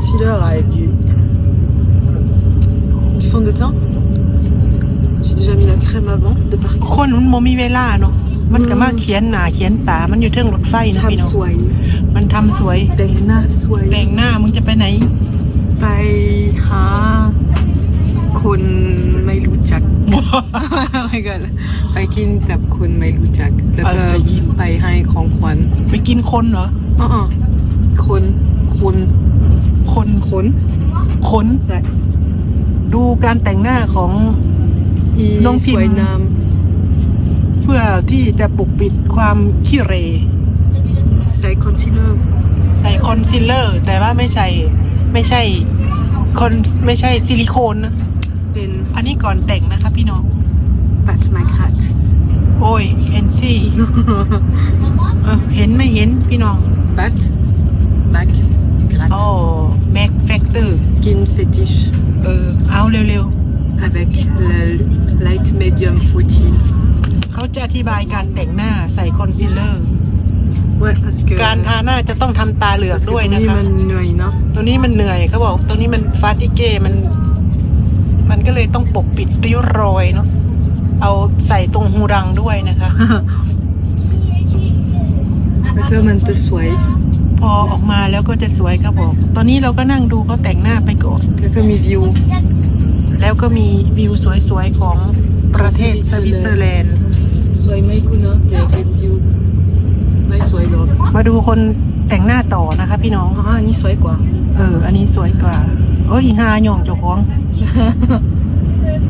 concealer avec du, du fond de teint. J'ai déjà mis la crème avant de ค partir. นมันโมมีเวลาเนาะ มันก็มาเขียนหนาเขียนตา มันอยู่เทิงรถไฟนะพี่น้อง Tam swai. มันทำสวย Dengna swai. แต่งหน้ามึงจะไปไหน ไปหาคนไม่รู้จัก ไม่กันไปกินกับคนไม่รู้จัก แล้วก็เออไปกิน ไปให้ของขวัญไปกินคนเหรอ อ๋อๆคนคน คนคนคนใช่ดูการแต่งหน้าของอีน้องพิมพ์สวยงามเพื่อที่จะปกปิดความขี้เหรใส่คอนซีลเลอร์ ใส่คอนซีลเลอร์ แต่ว่าไม่ใช่ไม่ใช่คอนไม่ใช่ซิลิโคนนะเป็นอันนี้ก่อนแต่งนะคะพี่น้องปัดไมค์คัทโอ้ยเห็นสิเออเห็นไม่เห็นพี่น้องปัด แบ็คคัทโอ้แม็กแฟกเตอร์ skin fetish เออเอาเร็ว avec la light medium fruity ๆเขาจะอธิบายการแต่งหน้าใส่คอนซีลเลอร์ ouais parce que การทาหน้าจะต้องทำตาเหลือก parce que ด้วยตรงนะนี้คะมันเหนื่อยเนาะตัวนี้มันเหนื่อยเขาบอกตัวนี้มันฟาติเก้มัน มันก็เลยต้องปกปิดริ้วรอยเนาะเอาใส่ตรงหูรังด้วยนะคะแล้วก็มันจะสวย พอออกมาแล้วก็จะสวยครับผมตอนนี้เราก็นั่งดูเขาแต่งหน้าไปก่อนแล้วก็มีวิว แล้วก็มีวิวสวยๆของประเทศสวิตเซอร์แลนด์ สวยไหมคุณนะแต่เป็นวิวไม่สวยหรอกมาดูคนแต่งหน้าต่อนะคะ พี่น้องอ๋ออันนี้สวยกว่า เออ อันนี้สวยกว่าโอ้ยฮาหย่องเจ้าของ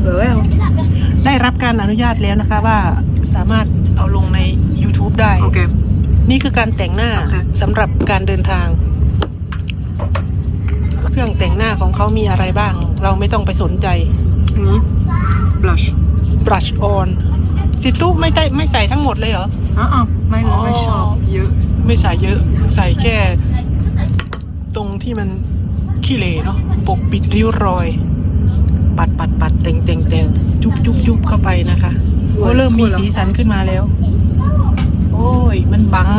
เออได้รับการอนุญาตแล้วนะคะว่าสามารถเอาลงใน YouTube ได้โอเค นี่คือการแต่งหน้าโอเคสำหรับการเดินทาง เครื่องแต่งหน้าของเขามีอะไรบ้าง เราไม่ต้องไปสนใจอันนี้ blush brush on สิตุไม่ได้ไม่ใส่ทั้งหมดเลยเหรออ๋อไม่ไม่ชอบเยอะ ไม่ใส่เยอะ ใส่แค่ ตรงที่มันขี้เหร่เนาะปกปิดริ้วรอย ปัดปัดปัดแต่งแต่งแต่งจุบจุบจุบเข้าไปนะคะโอ้เริ่มมีสีสันขึ้นมาแล้วโอ้ย มันบัง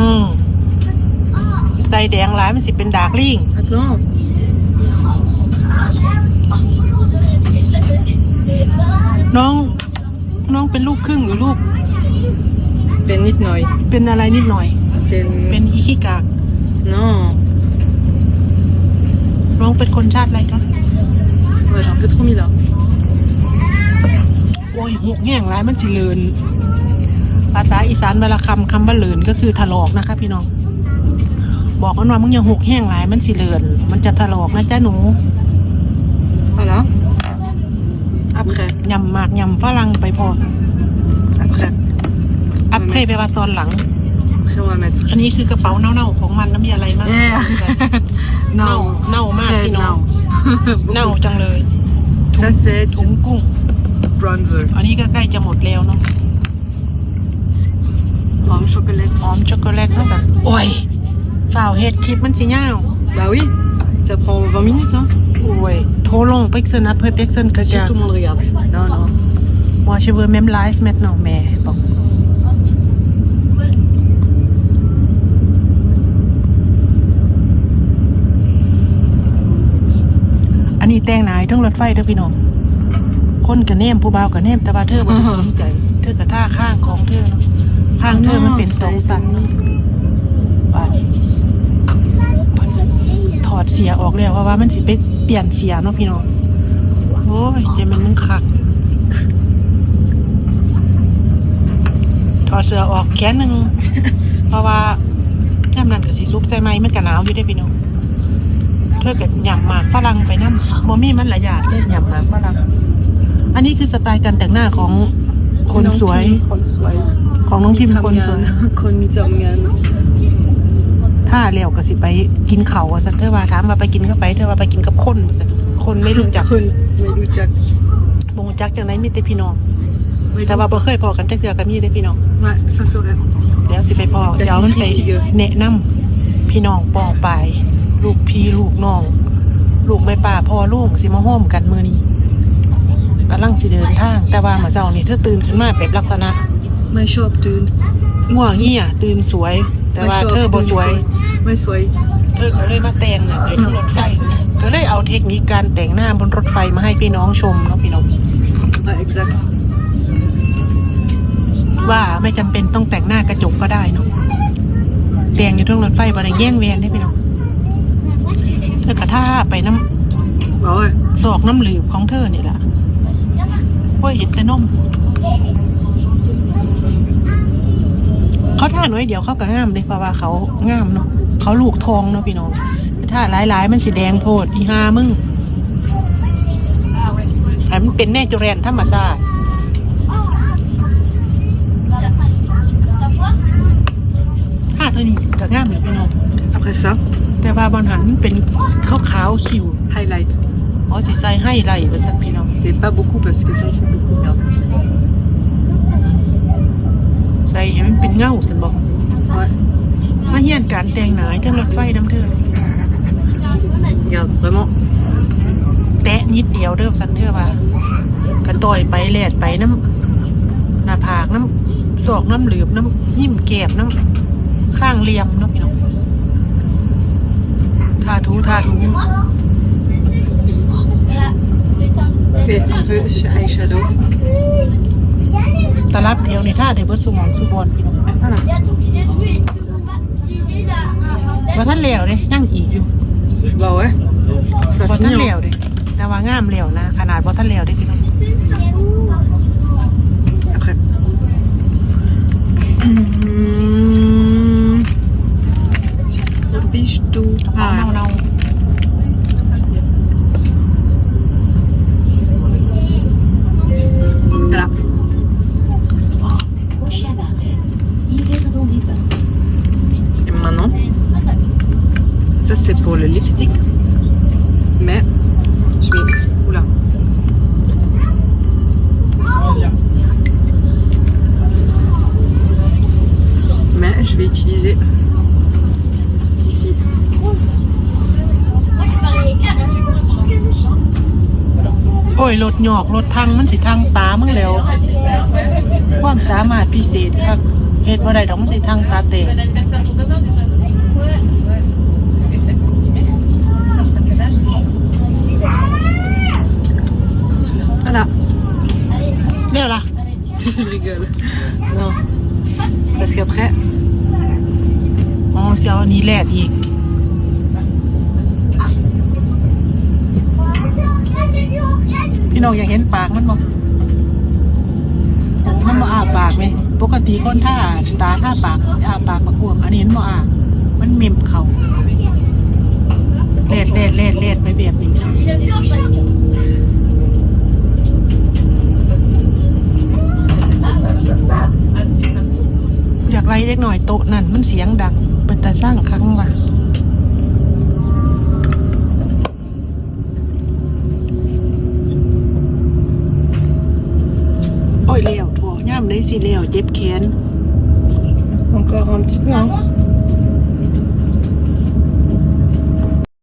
ใส่แดงหลายมันสิเป็นดาร์กลิง Attends น้อง น้องเป็นลูกครึ่งหรือลูก เป็นนิดหน่อย เป็นอะไรนิดหน่อย เป็นเป็นอีขี้กาก non น้องเป็นคนชาติอะไรคะ ouais j'ai un peu trop mis là โอ้ยหกแง่งร้ายมันสิเลิน ภาษาอีสานเวลาคำคำว่าเลินก็คือถลอกนะคะ พี่น้อง บอกกันว่ามึงอย่าหกแห้งหลายมันสิเลินมันจะถลอกนะจ๊ะหนู voilà après ยำหมากยำฝรั่งไปพอ après อัพเพย์ไปว่าตอนหลัง après on va mettre อันนี้คือกระเป๋าเน่าๆของมันแล้วมีอะไรมาก Eh, เน่า non เน่ามาก très พี่น้อง non เน่าจังเลย ça c'est ถุงกุ้ง bronzer อันนี้ก็ใกล้จะหมดแล้วเนาะ pomme chocolat หอมช็อกโกแลตนะสันโอ้ยฝ่าวเฮ็ดคลิปมันสิยาว bah oui ça prend 20 minutes hein โอ้ยโทรลงเป็กเซนอัพเพื่อเป็กเซนก็ si จะ tout le monde regarde non non moi je veux même live maintenant mais bon อันนี้แต่งหนายทั้งรถไฟเด้อพี่น้องคนกับเนมผู้บ่าวกับเนมแต่ว่าเธอบ่ได้สนใจ เธอกับท่าข้างของเธอเนาะ ข้างเธอมันเป็นสองสันเนาะบาดนี้เพิ่นถอดเสียออกแล้วเพราะว่ามันสิไปเปลี่ยนเสียเนาะพี่น้องโอ้ยเจมันมึงคักถอดเสื้อออกแขนหนึ่งเพราะว่าแก้มนั่นกับสีซุปใส่ไหมมันก็หนาวอยู่ได้พี่น้องเธอกับหยำหมากฝรั่งไปนั่นมอมี่มันหลายอย่างเลยหยำหมากฝรั่งอันนี้คือสไตล์การแต่งหน้าของคนสวยคนสวย ของน้องพิมพ์คนสวยคนมีทำงานถ้าเลี้ยวก็สิไปกินเขาวอะสันเธอว่าถามว่าไปกินก็ไปเธอว่าไปกินกับคนว่าซั่นคนไม่รู้จักคนไม่รู้จักบงจักจังไหนมีแต่พี่น้องแต่ว่าบ่เคยพอกันจักเทื่อก็มีได้อพี่น้อง ouais ça serait เดี๋ยวสิไปพอเดี๋ยวมันไปแนะนำพี่น้องปองไปายลูกพี่ลูกน้อง ลูกแม่ป่าพ่อลูกสิมาโฮมกันมือนี้กำลังสิเดินทาง แต่ว่าเมื่อเช้านี้เธอตื่นขึ้นมาแบบลักษณะ ไม่ชอบตื่นง่วงเงี้ยตื่นสวย แต่ว่าเธอบ่สวย ไม่สวย เธธอก็เลยมาแต่งเนี่ยในทั้งรถไฟ ก็เลยเอาเทคนิคการแต่งหน้าบนรถไฟมาให้พี่น้องชมเนาะพี่น้อง Ah, exact. ว่าไม่จำเป็นต้องแต่งหน้ากระจกก็ได้เนาะแต่งอยู่ทั้งรถไฟบริแย่งแวนได้พี่น้องเธอกระท่าไปน้ Bah ouais. ำศอกน้ำหลืบของเธอนี่แหละโอ้ยเห็นแต่นม เขาท่าน้อยเดียวเขาก็งามเลยเพราะว่าเขางามเนาะเขาลูกทองเนาะพี่น้องถ้าหลายๆ มันสีแดงโพดอีหามึงอันมันเป็นแน่จุเรนธรรมชาติท่าเท่านี้ก็งามเลยพี่น้อง Après ça, แต่ว่าบอลหันมันเป็นขาวขาวๆคิว highlight. อ๋อสีใส่ให้ไรบริษัทพี่น้อง Mais pas beaucoup parce que ça me fait beaucoup. Regarde. ใส่ให้มัน เป็นเงาสันบอก Ouais. มาเฮียนการแต่งหนาทั้งรถไฟน้ำเธอ Regarde, vraiment. แตะนิดเดียวเริ่มสันเธอว่ากระต่อยไปแลดไปน้ำหน้าผากน้ำศอกน้ำเหลือบน้ำหิ้มแกบน้ำข้างเหลี่ยมเนาะพี่น้องทาถูทาถู Et un peu eyeshadow. ตะลับเดียวในท่าเดบิวสมองสุบอลพี่น้อง Voilà. ว่าท่านเหลวเลยยังอีกอยู่ Bah ouais. Ça บ่ va ท่าน finir. เหลวเลยแต่ว่างามเหลวนะ ขนาดบ่ท่านเหลวได้พี่น้อง Après. Hum. C'est pour le lipstick. Mais je vais. Oula. Mais je vais utiliser ici. โอ้ยรถหยอกรถทางมันสิทางตามึงแล้วความสามารถพิเศษค่ะเฮ็ดบ่ได้ดอกมันสิทางตาเตะ Voilà. เร็วล่ะ je rigole. Non. Parce qu'après, อ๋อสิเอาอันนี้ แลกอีกพี่น้องอยากเห็นปากมันบ่มันบ่อ้าปากไหมปกติคนท่าตาท่าปากอ้าปากประกวงอันนี้เห็นบ่อ้ามันเมมเขาเล็ดเล็ดเล็ดเล็ดไปแบบนี้อยากไล่เล็กหน่อยโต๊ะนั่นมันเสียงดัง เป็นแต่สร้างครั้งว่ะโอ้ยเลี้ยวถั่วย่ามได้สิเลี้ยวเจ็บแขน encore un petit peu. Hein.